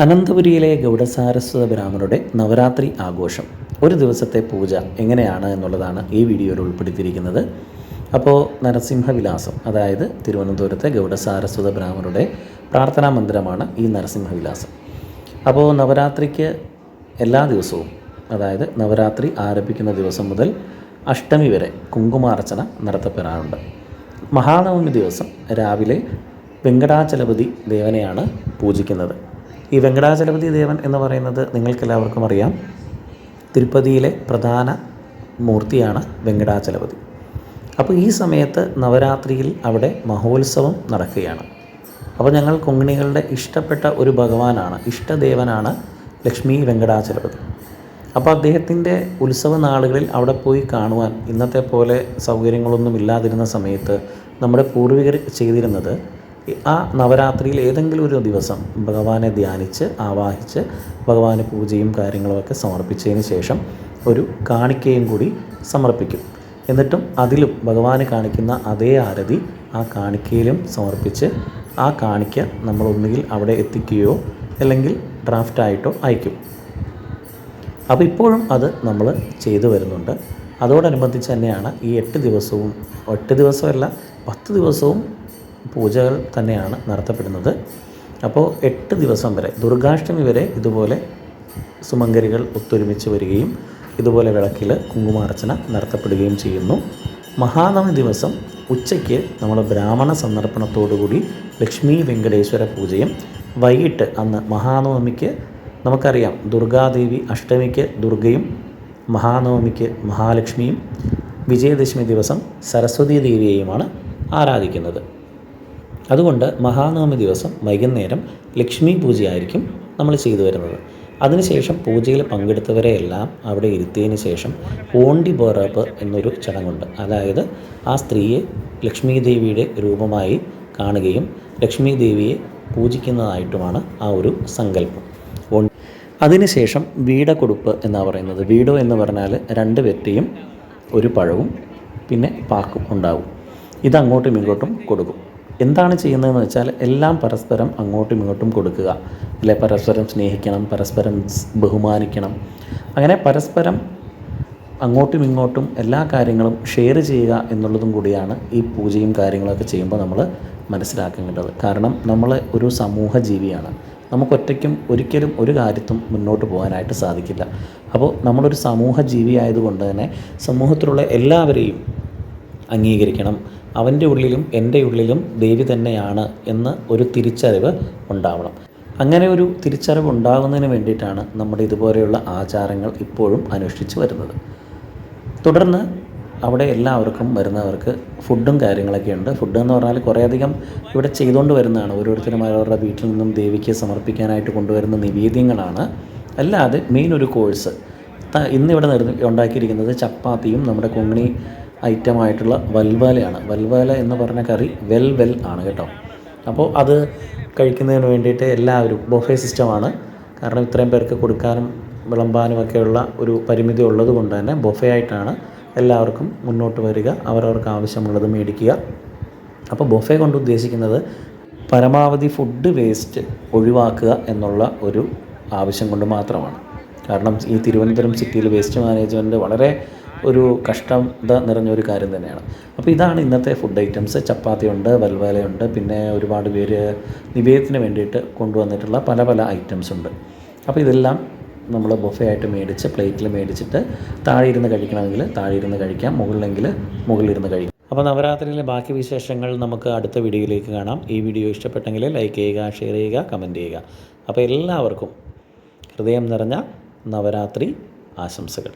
അനന്തപുരിയിലെ ഗൗഡസാരസ്വത ബ്രാഹ്മണരുടെ നവരാത്രി ആഘോഷം. ഒരു ദിവസത്തെ പൂജ എങ്ങനെയാണ് എന്നുള്ളതാണ് ഈ വീഡിയോയിൽ ഉൾപ്പെടുത്തിയിരിക്കുന്നത്. അപ്പോൾ നരസിംഹവിലാസം അതായത് തിരുവനന്തപുരത്തെ ഗൗഡസാരസ്വത ബ്രാഹ്മണരുടെ പ്രാർത്ഥനാ മന്ദിരമാണ് ഈ നരസിംഹവിലാസം. അപ്പോൾ നവരാത്രിക്ക് എല്ലാ ദിവസവും അതായത് നവരാത്രി ആരംഭിക്കുന്ന ദിവസം മുതൽ അഷ്ടമി വരെ കുങ്കുമാർച്ചന നടത്തപ്പെടാറുണ്ട്. മഹാനവമി ദിവസം രാവിലെ വെങ്കടാചലപതി ദേവനെയാണ് പൂജിക്കുന്നത്. ഈ വെങ്കടാചലപതി ദേവൻ എന്ന് പറയുന്നത് നിങ്ങൾക്കെല്ലാവർക്കും അറിയാം. തിരുപ്പതിയിലെ പ്രധാന മൂർത്തിയാണ് വെങ്കടാചലപതി. അപ്പോൾ ഈ സമയത്ത് നവരാത്രിയിൽ അവിടെ മഹോത്സവം നടക്കുകയാണ്. അപ്പോൾ ഞങ്ങൾ കൊങ്ങിണികളുടെ ഇഷ്ടപ്പെട്ട ഒരു ഭഗവാനാണ് ഇഷ്ടദേവനാണ് ലക്ഷ്മി വെങ്കടാചലപതി. അപ്പോൾ അദ്ദേഹത്തിന്റെ ഉത്സവ നാളുകളിൽ അവിടെ പോയി കാണുവാൻ ഇന്നത്തെ പോലെ സൗകര്യങ്ങളൊന്നും ഇല്ലാതിരുന്ന സമയത്ത് നമ്മുടെ പൂർവികർ ചെയ്തിരുന്നത് ആ നവരാത്രിയിൽ ഏതെങ്കിലും ഒരു ദിവസം ഭഗവാനെ ധ്യാനിച്ച് ആവാഹിച്ച് ഭഗവാന് പൂജയും കാര്യങ്ങളുമൊക്കെ സമർപ്പിച്ചതിന് ശേഷം ഒരു കാണിക്കയും കൂടി സമർപ്പിക്കും. എന്നിട്ടും അതിലും ഭഗവാന് കാണിക്കുന്ന അതേ ആരതി ആ കാണിക്കയിലും സമർപ്പിച്ച് ആ കാണിക്ക നമ്മൾ ഒന്നുകിൽ അവിടെ എത്തിക്കുകയോ അല്ലെങ്കിൽ ഡ്രാഫ്റ്റായിട്ടോ അയക്കും. അപ്പോൾ ഇപ്പോഴും അത് നമ്മൾ ചെയ്തു വരുന്നുണ്ട്. അതോടനുബന്ധിച്ച് തന്നെയാണ് ഈ എട്ട് ദിവസവും എട്ട് ദിവസമല്ല പത്ത് ദിവസവും പൂജകൾ തന്നെയാണ് നടത്തപ്പെടുന്നത്. അപ്പോൾ എട്ട് ദിവസം വരെ ദുർഗാഷ്ടമി വരെ ഇതുപോലെ സുമങ്കരികൾ ഒത്തൊരുമിച്ച് വരികയും ഇതുപോലെ വിളക്കിൽ കുങ്കുമാർച്ചന നടത്തപ്പെടുകയും ചെയ്യുന്നു. മഹാനവമി ദിവസം ഉച്ചയ്ക്ക് നമ്മൾ ബ്രാഹ്മണ സന്ദർപ്പണത്തോടുകൂടി ലക്ഷ്മി വെങ്കടേശ്വര പൂജയും വൈകിട്ട് അന്ന് മഹാനവമിക്ക് നമുക്കറിയാം ദുർഗാദേവി അഷ്ടമിക്ക് ദുർഗയും മഹാനവമിക്ക് മഹാലക്ഷ്മിയും വിജയദശമി ദിവസം സരസ്വതീ ദേവിയെയുമാണ് ആരാധിക്കുന്നത്. അതുകൊണ്ട് മഹാനവമി ദിവസം വൈകുന്നേരം ലക്ഷ്മി പൂജയായിരിക്കും നമ്മൾ ചെയ്തു വരുന്നത്. അതിനുശേഷം പൂജയിൽ പങ്കെടുത്തവരെയെല്ലാം അവിടെ ഇരുത്തിയതിന് ശേഷം ഓണ്ടി ബോറപ്പ് എന്നൊരു ചടങ്ങുണ്ട്. അതായത് ആ സ്ത്രീയെ ലക്ഷ്മി ദേവിയുടെ രൂപമായി കാണുകയും ലക്ഷ്മി ദേവിയെ പൂജിക്കുന്നതായിട്ടുമാണ് ആ ഒരു സങ്കല്പം. അതിനുശേഷം വീടക്കൊടുപ്പ് എന്നാണ് പറയുന്നത്. വീടോ എന്ന് പറഞ്ഞാൽ രണ്ട് വെറ്റയും ഒരു പഴവും പിന്നെ പാക്കും ഉണ്ടാവും. ഇതങ്ങോട്ടും ഇങ്ങോട്ടും കൊടുക്കും. എന്താണ് ചെയ്യുന്നതെന്ന് വെച്ചാൽ എല്ലാം പരസ്പരം അങ്ങോട്ടും ഇങ്ങോട്ടും കൊടുക്കുക. അല്ലെ? പരസ്പരം സ്നേഹിക്കണം പരസ്പരം ബഹുമാനിക്കണം. അങ്ങനെ പരസ്പരം അങ്ങോട്ടും ഇങ്ങോട്ടും എല്ലാ കാര്യങ്ങളും ഷെയർ ചെയ്യുക എന്നുള്ളതും കൂടിയാണ് ഈ പൂജയും കാര്യങ്ങളൊക്കെ ചെയ്യുമ്പോൾ നമ്മൾ മനസ്സിലാക്കേണ്ടത്. കാരണം നമ്മൾ ഒരു സമൂഹ ജീവിയാണ്. നമുക്കൊറ്റയ്ക്കും ഒരിക്കലും ഒരു കാര്യത്തും മുന്നോട്ട് പോകാനായിട്ട് സാധിക്കില്ല. അപ്പോൾ നമ്മളൊരു സമൂഹ ജീവി ആയതുകൊണ്ട് തന്നെ സമൂഹത്തിലുള്ള എല്ലാവരെയും അംഗീകരിക്കണം. അവന്റെ ഉള്ളിലും എന്റെ ഉള്ളിലും ദേവി തന്നെയാണ് എന്ന് ഒരു തിരിച്ചറിവ് ഉണ്ടാവണം. അങ്ങനെ ഒരു തിരിച്ചറിവ് ഉണ്ടാകുന്നതിന് വേണ്ടിയിട്ടാണ് നമ്മുടെ ഇതുപോലെയുള്ള ആചാരങ്ങൾ ഇപ്പോഴും അനുഷ്ഠിച്ചു വരുന്നത്. തുടർന്ന് അവിടെ എല്ലാവർക്കും വരുന്നവർക്ക് ഫുഡും കാര്യങ്ങളൊക്കെ ഉണ്ട് ഫുഡ് എന്ന് പറഞ്ഞാൽ കുറേയധികം ഇവിടെ ചെയ്തുകൊണ്ട് വരുന്നതാണ്. ഓരോരുത്തരും അവരുടെ വീട്ടിൽ നിന്നും ദേവിക്ക് സമർപ്പിക്കാനായിട്ട് കൊണ്ടുവരുന്ന നിവേദ്യങ്ങളാണ്. അല്ലാതെ മെയിൻ ഒരു കോഴ്സ് ഇന്നിവിടെ ഉണ്ടാക്കിയിരിക്കുന്നത് ചപ്പാത്തിയും നമ്മുടെ കൊങ്ങിണി ഐറ്റമായിട്ടുള്ള വൽവാലയാണ്. വൽവാല എന്ന് പറഞ്ഞ കറി വെൽ വെൽ ആണ് കേട്ടോ. അപ്പോൾ അത് കഴിക്കുന്നതിന് വേണ്ടിയിട്ട് എല്ലാവരും ബൊഫേ സിസ്റ്റമാണ് കാരണം ഇത്രയും പേർക്ക് കൊടുക്കാനും വിളമ്പാനും ഒക്കെയുള്ള ഒരു പരിമിതി ഉള്ളത് കൊണ്ട് തന്നെ ബൊഫേ ആയിട്ടാണ് എല്ലാവർക്കും മുന്നോട്ട് വരിക അവരവർക്ക് ആവശ്യമുള്ളത് മേടിക്കുക. അപ്പോൾ ബൊഫേ കൊണ്ട് ഉദ്ദേശിക്കുന്നത് പരമാവധി ഫുഡ് വേസ്റ്റ് ഒഴിവാക്കുക എന്നുള്ള ഒരു ആവശ്യം കൊണ്ട് മാത്രമാണ്. കാരണം ഈ തിരുവനന്തപുരം സിറ്റിയിൽ വേസ്റ്റ് മാനേജ്മെന്റ് വളരെ ഒരു കഷ്ടത നിറഞ്ഞൊരു കാര്യം തന്നെയാണ്. അപ്പോൾ ഇതാണ് ഇന്നത്തെ ഫുഡ് ഐറ്റംസ് ചപ്പാത്തിയുണ്ട് വൽവാലയുണ്ട് പിന്നെ ഒരുപാട് പേര് നിവേദത്തിന് വേണ്ടിയിട്ട് കൊണ്ടുവന്നിട്ടുള്ള പല പല ഐറ്റംസ് ഉണ്ട്. അപ്പോൾ ഇതെല്ലാം നമ്മൾ ബൊഫേ ആയിട്ട് മേടിച്ച് പ്ലേറ്റിൽ മേടിച്ചിട്ട് താഴെ ഇരുന്ന് കഴിക്കണമെങ്കിൽ താഴെ ഇരുന്ന് കഴിക്കാം മുകളിലെങ്കിൽ മുകളിലിരുന്ന് കഴിക്കാം. അപ്പോൾ നവരാത്രിയിലെ ബാക്കി വിശേഷങ്ങൾ നമുക്ക് അടുത്ത വീഡിയോയിലേക്ക് കാണാം. ഈ വീഡിയോ ഇഷ്ടപ്പെട്ടെങ്കിൽ ലൈക്ക് ചെയ്യുക ഷെയർ ചെയ്യുക കമന്റ് ചെയ്യുക. അപ്പോൾ എല്ലാവർക്കും ഹൃദയം നിറഞ്ഞ നവരാത്രി ആശംസകൾ.